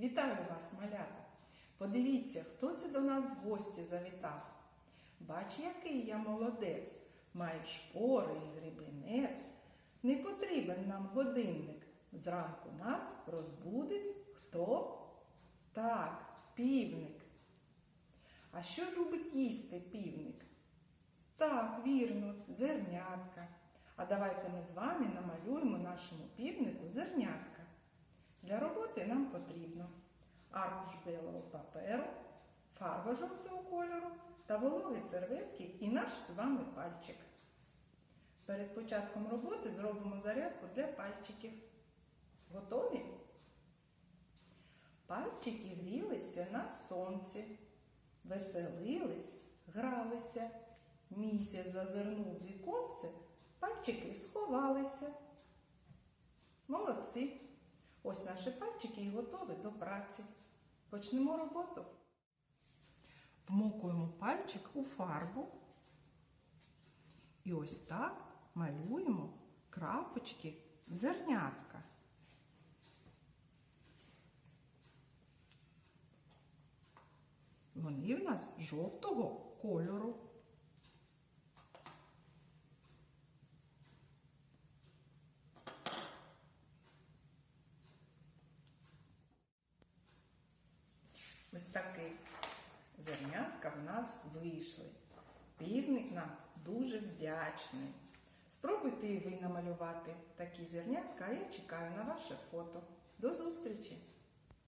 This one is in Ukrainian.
Вітаю вас, малята! Подивіться, хто це до нас в гості завітав. Бач, який я молодець, маю шпори і гребенець. Не потрібен нам годинник. Зранку нас розбудить хто? Так, півник. А що любить їсти півник? Так, вірно, зернятка. А давайте ми з вами намалюємо нашому півнику зернятка. Для роботи нам потрібно аркуш білого паперу, фарба жовтого кольору та вологі серветки і наш з вами пальчик. Перед початком роботи зробимо зарядку для пальчиків. Готові? Пальчики грілися на сонці, веселились, гралися. Місяць зазирнув віконце, пальчики сховалися. Молодці! Ось наші пальчики і готові до праці. Почнемо роботу. Вмокуємо пальчик у фарбу. І ось так малюємо крапочки зернятка. Вони в нас жовтого кольору. Ось таки, зернятка в нас вийшли. Півник нам дуже вдячний. Спробуйте і ви намалювати такі зернятка, а я чекаю на ваше фото. До зустрічі!